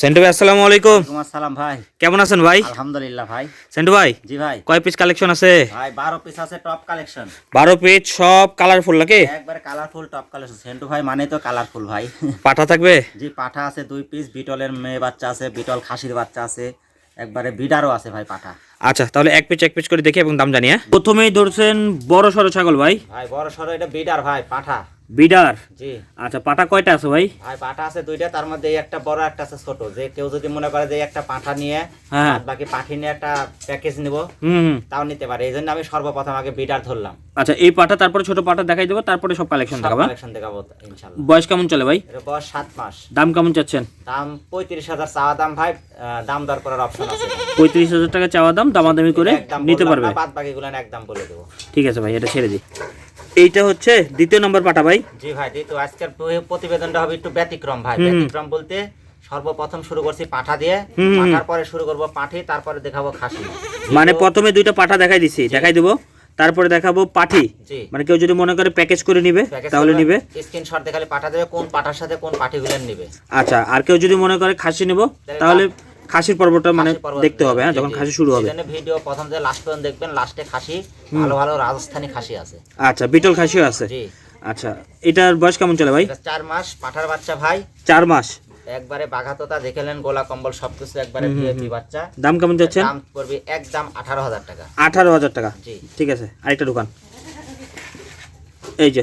সেন্টু ভাই আসসালামু আলাইকুম। তোমার সালাম ভাই। কেমন আছেন ভাই? আলহামদুলিল্লাহ ভাই। সেন্টু ভাই জি ভাই। কয় পিস কালেকশন আছে? ভাই বারো পিস আছে টপ কালেকশন বারো পিস সব কালারফুল নাকি? একবারে কালারফুল টপ কালেকশন সেন্টু ভাই মানে তো কালারফুল ভাই। পাঠা থাকবে? জি পাঠা আছে দুই পিস বিটলের মেয়ে বাচ্চা আছে বিটল খাসির বাচ্চা আছে একবারে বিডারও আছে ভাই পাঠা। আচ্ছা তাহলে এক পিস এক পিস করে দেখি এবং দাম জানিয়ে প্রথমেই ধরছেন বড় সরো ছাগল ভাই। ভাই বড় সড়ো এটা বিডার ভাই পাঠা। বিডার? জি। আচ্ছা পাঠা কয়টা আছে ভাই? ভাই পাঠা আছে দুইটা তার মধ্যে একটা বড় একটা আছে ছোট। যে কেউ যদি মনে করে যে একটা পাঠা নিয়ে হ্যাঁ। বাকি পাঠি নিয়ে একটা প্যাকেজ নিব হুম। তাও নিতে পারে। এই জন্য আমি সর্বপ্রথম আগে বিডার ধরলাম। আচ্ছা এই পাঠা তারপরে ছোট পাঠা দেখাই দেবো তারপরে সব কালেকশন দেখাবা কালেকশন দেখাবো ইনশাল্লাহ বয়স কেমন চলে ভাই? এটা বয়স সাত মাস। দাম কেমন চাচ্ছেন? দাম পঁয়ত্রিশ হাজার চাওয়া দাম ভাই দাম দর করার অপশন আছে। পঁয়ত্রিশ হাজার টাকা চাওয়া দাম দামাদামি করে নিতে পারবে। বাদ বাকি গুলো একদম বলে দেবো। ঠিক আছে ভাই এটা ছেড়ে দিই। এইটা হচ্ছে দ্বিতীয় নম্বর পাঠা ভাই। জি ভাই তো আজকের প্রতিবেদনটা হবে একটু ব্যতিক্রম ভাই। ব্যতিক্রম বলতে সর্বপ্রথম শুরু করছি পাঠা দিয়ে। পাঠার পরে শুরু করব পাঠি তারপরে দেখাবো খাসি। মানে প্রথমে দুইটা পাঠা দেখাই দিছি দেখাই দেবো। তারপরে দেখাবো পাঠি। মানে কেউ যদি মনে করে প্যাকেজ করে নিবে তাহলে নিবে। স্ক্রিনশট দেখালে পাঠা দেবে কোন পাঠার সাথে কোন পাঠিগুলো নিবে। আচ্ছা আর কেউ যদি মনে করে খাসি নিব তাহলে খাসির পর্বটা মানে দেখতে হবে হ্যাঁ যখন খাসি শুরু হবে। ভিডিও প্রথম থেকে লাস্ট পর্যন্ত দেখবেন লাস্টে খাসি ভালো ভালো রাজস্থানি খাসি আছে। আচ্ছা বিটল খাসিও আছে? জি। আচ্ছা এটার বয়স কেমন চলে ভাই? এটা চার মাস পাঠার বাচ্চা ভাই। চার মাস? একবারে বাঘাততা দেখেলেন গোলা কম্বল সবকিছু একবারে ভিআইপি বাচ্চা। দাম কেমন যাচ্ছেন দাম পড়বে একদম আঠারো হাজার টাকা। আঠারো হাজার টাকা? জি। ঠিক আছে আরেকটা দোকান। এই যে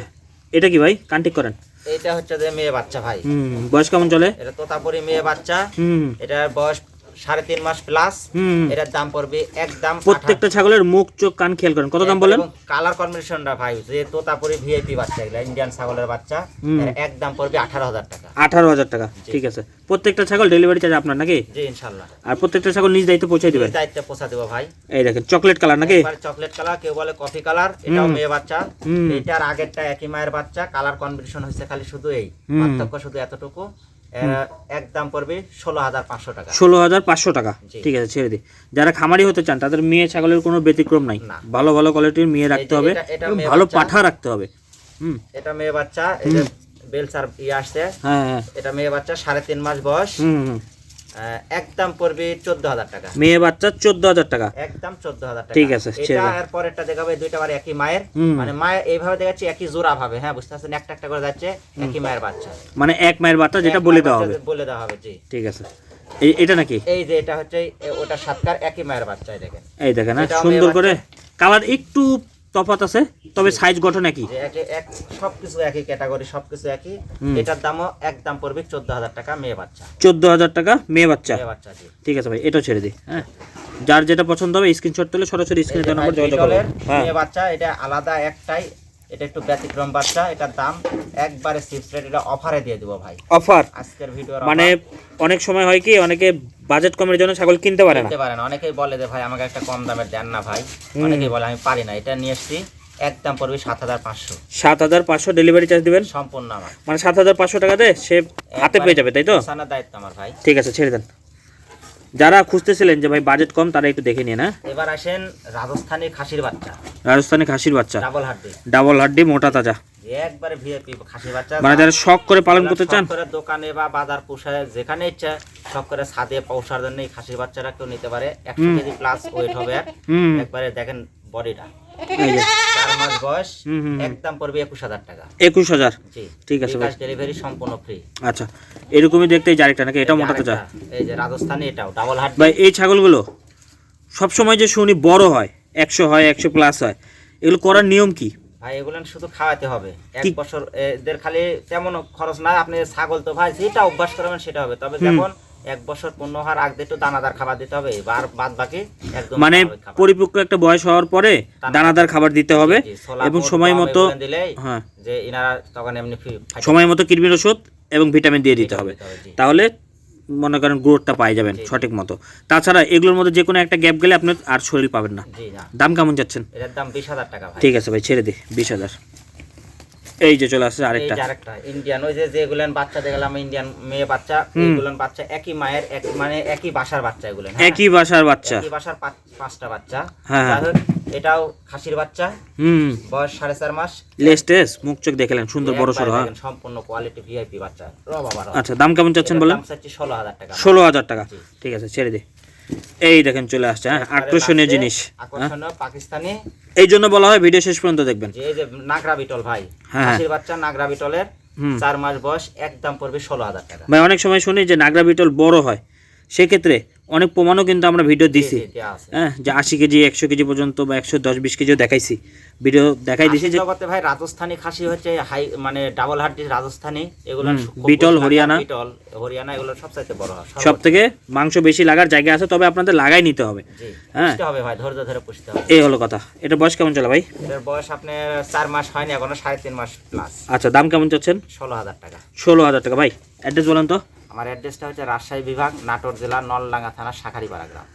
এটা কি ভাই? কান্টিক করেন। এইটা হচ্ছে যে মেয়ে বাচ্চা ভাই। হুম বয়স কেমন চলে? এটা তোতাপুরি মেয়ে বাচ্চা। হুম। এটার বয়স সাড়ে তিন মাস প্লাস এটার দাম পড়বে একদম প্রত্যেকটা ছাগলের মুখ চোখ কান খেয়াল করেন। কত দাম বলেন? কালার কম্বিনেশনটা ভাই যে তোতাপুরি ভিআইপি বাচ্চা এগুলা ইন্ডিয়ান ছাগলের বাচ্চা একদম পড়বে আঠারো হাজার টাকা। আঠারো হাজার টাকা ঠিক আছে। প্রত্যেকটা ছাগল ডেলিভারি চার্জ আপনার নাকি? জি ইনশাল্লাহ। আর প্রত্যেকটা ছাগল নিজ দায়িত্ব পৌঁছে দিবেন? দায়িত্বে পোষা দেবো ভাই। এই দেখেন চকলেট কালার নাকি? চকলেট কালার কেউ বলে কফি কালার এটাও। মেয়ে বাচ্চা। এটার আগেরটা একই মায়ের বাচ্চা কালার কম্বিনেশন হচ্ছে খালি শুধু এই। পার্থক্য শুধু এতটুকু। এর একদম পড়বে ষোলো হাজার পাঁচশো টাকা। ষোলো হাজার পাঁচশো টাকা। ঠিক আছে ছেড়ে দিই যারা খামারি হতে চান তাদের মেয়ে ছাগলের কোনো ব্যতিক্রম নাই। ভালো ভালো কোয়ালিটির মেয়ে রাখতে হবে ভালো পাঠা রাখতে হবে। হুম। এটা মেয়ে বাচ্চা বেলসার ইয়ে আসছে। হ্যাঁ হ্যাঁ। এটা মেয়ে বাচ্চা সাড়ে তিন মাস বয়স। হুম। একদম পড়বে চোদ্দ হাজার টাকা। মেয়ে বাচ্চা চোদ্দ হাজার টাকা। একদম চোদ্দ হাজার টাকা। ঠিক আছে, এটা। আর পরেরটা দেখাবে দুইটা বার একই মায়ের। মানে মায়ের এইভাবে দেখাচ্ছি একই জোড়া ভাবে হ্যাঁ বুঝতে পারছেন? একটা একটা করে যাচ্ছে একই মায়ের বাচ্চা। মানে এক মায়ের বাচ্চা যেটা বলে দেওয়া হবে। বলে দেওয়া হবে জি। ঠিক আছে। এই এটা নাকি? এই যে এটা হচ্ছে ওটা সাতকার একই মায়ের বাচ্চা এই দেখেন। এই দেখেন সুন্দর করে কালার একটু তফাৎ আছে তবে সাইজ গঠন একই। সবকিছু একই ক্যাটাগরি সবকিছু একই। এটার দামও এক দাম পড়বে চোদ্দ হাজার টাকা মেয়ে বাচ্চা। চোদ্দ হাজার টাকা মেয়ে বাচ্চা। বাচ্চা ঠিক আছে ভাই এটাও ছেড়ে দিই হ্যাঁ। যার যেটা পছন্দ হবে স্ক্রিনশট তুলে সরাসরি স্ক্রিনে নম্বর যোগাযোগ করবে হ্যাঁ। মেয়ে বাচ্চা এটা আলাদা একটাই এটা একটু ব্যতিক্রম বাচ্চা এটার দাম একবারে চিপস রেট এটা অফারে দিয়ে দেবো ভাই। অফার আজকের ভিডিও মানে অনেক সময় হয় কি অনেকে বাজেট কমের জন্য ছাগল কিনতে পারে না। কিনতে পারেন অনেকেই বলে যে ভাই আমাকে একটা কম দামের দেন না ভাই। অনেকেই বলে আমি পারি না। এটা নিয়ে এসছি একদম পড়বে সাত হাজার পাঁচশো। সাত হাজার পাঁচশো ডেলিভারি চার্জ দিবেন? সম্পূর্ণ আমার। মানে সাত হাজার পাঁচশো টাকা সে হাতে পেয়ে যাবে তাই তো? দায়িত্ব আমার ভাই। ঠিক আছে ছেড়ে দেন। যারা খুঁজতেছিলেন যে ভাই বাজেট কম তারা একটু দেখে নিয়ে না এবার আসেন রাজস্থানী খাসির বাচ্চা। রাজস্থানি খাসির বাচ্চা। ডাবল হাড্ডি। ডাবল হাড্ডি মোটা তাজা। একবারে ভিআইপি খাসির বাচ্চা মানে যারা শখ করে পালন করতে চান। করে দোকানে বা বাজার পোষায় যেখানে ইচ্ছা শখ করে ছাদে পৌঁছার জন্য এই খাসির বাচ্চাটা কেউ নিতে পারে। একশো কেজি প্লাস ওয়েট হবে। একবারে দেখেন বডিটা মাস বয়স হুম, হুম, হুম। একদম পড়বে একুশ হাজার টাকা। একুশ হাজার? ঠিক আছে ভাই। ডেলিভারি সম্পূর্ণ ফ্রি আচ্ছা এরকমই দেখতে এই যে আরেকটা নাকি? এই যে রাজস্থানে এটাও ডাবল হাট ভাই এই ছাগলগুলো সবসময় যে শুনি বড় হয় একশো হয় একশো প্লাস হয় এগুলো করার নিয়ম কি? ভাই এগুলো শুধু খাওয়াতে হবে। এক বছর এদের খালি তেমন খরচ না আপনি ছাগল তো ভাই যেটা অভ্যাস করবেন সেটা হবে। তবে যেমন এক বছর পূর্ণ হওয়ার আগে একটু দানাদার খাবার দিতে হবে এবার বাদ বাকি একদম মানে পরিপক্ক একটা বয়স হওয়ার পরে দানাদার খাবার দিতে হবে এবং সময় মতো হ্যাঁ। যে ইনারা তখন এমনি সময় মতো কৃমির ওষুধ এবং ভিটামিন দিয়ে দিতে হবে। তাহলে মনে করেন গ্রোথটা পাই যাবেন সঠিক মতো। তাছাড়া এগুলোর মধ্যে যে কোনো একটা গ্যাপ গেলে আপনার আর শরীর পাবেন না। দাম কেমন যাচ্ছেন? এটার দাম বিশ হাজার টাকা ঠিক আছে ভাই ছেড়ে দিই বিশ হাজার। এই যে চলে আসছে আরেকটা। আরেকটা ইন্ডিয়ান ওই যে যেগুলেন বাচ্চা দেখলাম ইন্ডিয়ান মেয়ে বাচ্চা এইগুলেন বাচ্চা একই মায়ের এক মানে একই বাসার বাচ্চা এগুলেন হ্যাঁ? একই বাসার বাচ্চা। একই বাসার পাঁচটা বাচ্চা। হ্যাঁ। এটাও খাসির বাচ্চা। হুম। বয়স সাড়ে চার মাস। লেস্টেস মুখ চোখ দেখলেন সুন্দর বড় সড়ো হ্যাঁ। সম্পূর্ণ কোয়ালিটি ভিআইপি বাচ্চা। আচ্ছা দাম কেমন চাচ্ছেন বলেন? দাম চাচ্ছি ষোলো হাজার টাকা। ষোলো হাজার টাকা। ঠিক আছে ছেড়ে দে। এই দেখেন চলে আসছে হ্যাঁ? আকর্ষণীয় জিনিস হ্যাঁ? পাকিস্তানি। এই জন্য বলা হয় ভিডিও শেষ পর্যন্ত দেখবেন। এই যে নাগরা বিটল ভাই হ্যাঁ। খাসির বাচ্চা নাগরা বিটলের চার মাস বয়স একদম পড়বে ষোলো হাজার টাকা। ভাই অনেক সময় শুনি যে নাগরা বিটল বড় হয়। সেক্ষেত্রে অনেক প্রমাণও কিন্তু আমরা ভিডিও দিছি। হ্যাঁ যে আশি কেজি একশো কেজি পর্যন্ত বা একশো দশ বিশ কেজিও দেখাইছি। ভিডিও দেখাই দিছি যে ভাই রাজস্থানী খাসি হচ্ছে হাই মানে ডাবল হার্ড রাজস্থানী এগুলো বিটল, হরিয়ানা। বিটল হরিয়ানা এগুলো সবচাইতে বড় সব থেকে মাংস বেশি লাগার জায়গা আছে তবে আপনাদের লাগাই নিতে হবে। হ্যাঁ। হবে ভাই ধৈর্য ধরে পুষতে হবে। এই হলো কথা। এটা বয়স কেমন চলে ভাই? এটার বয়স আপনার চার মাস হয়নি এখনও সাড়ে তিন মাস প্লাস আচ্ছা দাম কেমন চাচ্ছেন? ষোলো হাজার টাকা। ষোলো হাজার টাকা। ভাই অ্যাড্রেস বলেন তো। আমার অ্যাড্রেসটা হচ্ছে রাজশাহী বিভাগ নাটোর জেলা নলডাঙ্গা থানা শাখারিপাড়া গ্রাম।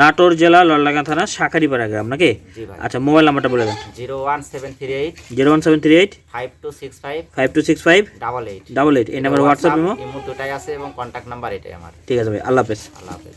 নাটোর জেলা লল্লাগা থানা শাখারিপাড়া গ্রাম নাকি? জি ভাই। আচ্ছা মোবাইল নাম্বারটা বলে দেন। Zero one seven three eight zero one seven three eight five two six five five two six five double eight. Double eight. এই নাম্বার হোয়াটসঅ্যাপ নম্বর ইমো? দুটাই আছে এবং কন্ট্যাক্ট নাম্বার এটাই আমার। ঠিক আছে ভাই আল্লাহ হাফেজ। আল্লাহ হাফেজ।